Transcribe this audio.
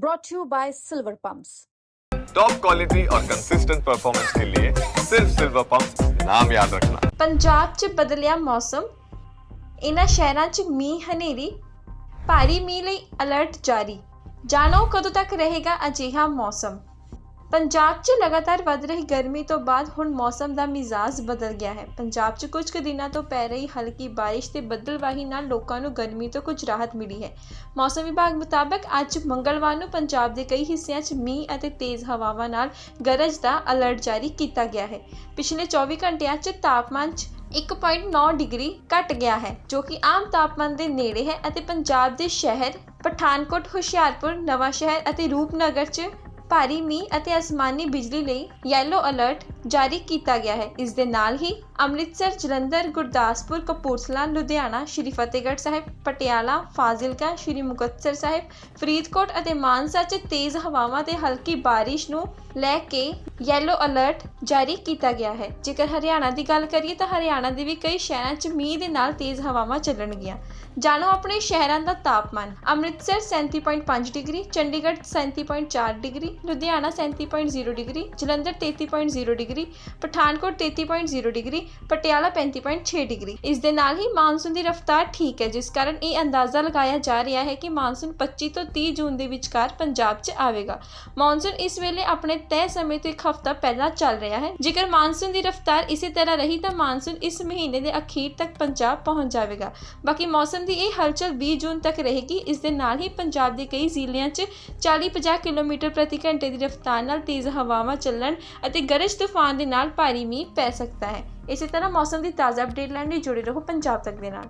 brought to you by Silver Pumps. Top quality और consistent performance के लिए सिर्फ सिल्वर पंप नाम याद रखना ਪੰਜਾਬ 'ਚ ਬਦਲਿਆ ਮੌਸਮ ਇਨ੍ਹਾਂ ਸ਼ਹਿਰਾਂ 'ਚ ਮੀਂਹ ਹਨੇਰੀ ਭਾਰੀ ਮੀਂਹ ਲਈ ਅਲਰਟ ਜਾਰੀ ਜਾਣੋ ਕਦੋਂ ਤੱਕ ਰਹੇਗਾ ਅਜਿਹਾ ਮੌਸਮ ਪੰਜਾਬ 'ਚ ਲਗਾਤਾਰ ਵੱਧ ਰਹੀ ਗਰਮੀ ਤੋਂ ਬਾਅਦ ਹੁਣ ਮੌਸਮ ਦਾ ਮਿਜ਼ਾਜ ਬਦਲ ਗਿਆ ਹੈ। ਪੰਜਾਬ 'ਚ ਕੁਝ ਕੁ ਦਿਨਾਂ ਤੋਂ ਪੈ ਰਹੀ ਹਲਕੀ ਬਾਰਿਸ਼ ਤੇ ਬੱਦਲਵਾਹੀ ਨਾਲ ਲੋਕਾਂ ਨੂੰ ਗਰਮੀ ਤੋਂ ਕੁਝ ਰਾਹਤ ਮਿਲੀ ਹੈ। ਮੌਸਮ ਵਿਭਾਗ ਮੁਤਾਬਕ ਅੱਜ ਮੰਗਲਵਾਰ ਨੂੰ ਪੰਜਾਬ ਦੇ ਕਈ ਹਿੱਸਿਆਂ 'ਚ ਮੀਂਹ ਅਤੇ ਤੇਜ਼ ਹਵਾਵਾਂ ਨਾਲ ਗਰਜ ਦਾ ਅਲਰਟ ਜਾਰੀ ਕੀਤਾ ਗਿਆ ਹੈ। ਪਿਛਲੇ 24 ਘੰਟਿਆਂ 'ਚ ਤਾਪਮਾਨ 'ਚ 1.9 ਡਿਗਰੀ ਘਟ ਗਿਆ ਹੈ, ਜੋ ਕਿ ਆਮ ਤਾਪਮਾਨ ਦੇ ਨੇੜੇ ਹੈ ਅਤੇ ਪੰਜਾਬ ਦੇ ਸ਼ਹਿਰ ਪਠਾਨਕੋਟ, ਹੁਸ਼ਿਆਰਪੁਰ ਨਵਾਂ ਸ਼ਹਿਰ ਅਤੇ ਰੂਪਨਗਰ 'ਚ ਭਾਰੀ ਮੀਂਹ ਅਤੇ ਅਸਮਾਨੀ ਬਿਜਲੀ ਲਈ ਯੈਲੋ ਅਲਰਟ ਜਾਰੀ ਕੀਤਾ ਗਿਆ ਹੈ। ਇਸ ਦੇ ਨਾਲ ਹੀ ਅੰਮ੍ਰਿਤਸਰ, ਜਲੰਧਰ, ਗੁਰਦਾਸਪੁਰ, ਕਪੂਰਥਲਾ, ਲੁਧਿਆਣਾ, ਸ਼੍ਰੀ ਫਤਿਹਗੜ੍ਹ ਸਾਹਿਬ, ਪਟਿਆਲਾ, ਫਾਜ਼ਿਲਕਾ, ਸ਼੍ਰੀ ਮੁਕਤਸਰ ਸਾਹਿਬ, ਫਰੀਦਕੋਟ ਅਤੇ ਮਾਨਸਾ 'ਚ ਤੇਜ਼ ਹਵਾਵਾਂ ਤੇ ਹਲਕੀ ਬਾਰਿਸ਼ ਨੂੰ ਲੈ ਕੇ ਯੈਲੋ ਅਲਰਟ ਜਾਰੀ ਕੀਤਾ ਗਿਆ ਹੈ। ਜੇਕਰ ਹਰਿਆਣਾ ਦੀ ਗੱਲ ਕਰੀਏ ਤਾਂ ਹਰਿਆਣਾ ਦੇ ਵੀ ਕਈ ਸ਼ਹਿਰਾਂ 'ਚ ਮੀਂਹ ਦੇ ਨਾਲ ਤੇਜ਼ ਹਵਾਵਾਂ ਚੱਲਣਗੀਆਂ। ਜਾਣੋ ਆਪਣੇ ਸ਼ਹਿਰਾਂ ਦਾ ਤਾਪਮਾਨ। Amritsar 37.5 degree, Chandigarh 37.4 degree, Ludhiana 37.0 degree, Jalandhar 33.0 degree Pathankot 33.0 degree, Patiala 35.6 degree. ਇਸ ਦੇ ਨਾਲ ਹੀ ਮਾਨਸੂਨ ਦੀ ਰਫ਼ਤਾਰ ਠੀਕ ਹੈ, ਜਿਸ ਕਾਰਨ ਇਹ ਅੰਦਾਜ਼ਾ ਲਗਾਇਆ ਜਾ ਰਿਹਾ ਹੈ ਕਿ ਮਾਨਸੂਨ 25 ਤੋਂ 30 ਜੂਨ ਦੇ ਵਿਚਕਾਰ ਪੰਜਾਬ 'ਚ ਆਵੇਗਾ। ਮਾਨਸੂਨ ਇਸ ਵੇਲੇ ਆਪਣੇ ਤੈਅ ਸਮੇਂ ਤੋਂ ਇੱਕ ਹਫ਼ਤਾ ਪਹਿਲਾਂ ਚੱਲ ਰਿਹਾ ਹੈ। ਜੇਕਰ ਮਾਨਸੂਨ ਦੀ ਰਫ਼ਤਾਰ ਇਸੇ ਤਰ੍ਹਾਂ ਰਹੀ, ਤਾਂ ਮਾਨਸੂਨ ਇਸ ਮਹੀਨੇ ਦੇ ਅਖੀਰ ਤੱਕ ਪੰਜਾਬ ਪਹੁੰਚ ਜਾਵੇਗਾ। ਬਾਕੀ ਮੌਸਮ ਦੀ ਇਹ ਹਲਚਲ 20 ਜੂਨ ਤੱਕ ਰਹੇਗੀ। ਇਸ ਦੇ ਨਾਲ ਹੀ ਪੰਜਾਬ ਦੇ ਕਈ ਜ਼ਿਲ੍ਹਿਆਂ 'ਚ 40-50 ਕਿਲੋਮੀਟਰ ਪ੍ਰਤੀ ਘੰਟੇ ਦੀ ਰਫ਼ਤਾਰ ਨਾਲ ਤੇਜ਼ ਹਵਾਵਾਂ ਚੱਲਣ ਅਤੇ ਗਰਜ ਤੂਫਾਨ ਦੇ ਨਾਲ ਭਾਰੀ ਮੀਂਹ ਪੈ ਸਕਦਾ ਹੈ। ਇਸੇ ਤਰ੍ਹਾਂ ਮੌਸਮ ਦੀ ਤਾਜ਼ਾ ਅਪਡੇਟ ਲੈਣ ਲਈ ਜੁੜੇ ਰਹੋ ਪੰਜਾਬ ਤੱਕ ਦੇ ਨਾਲ।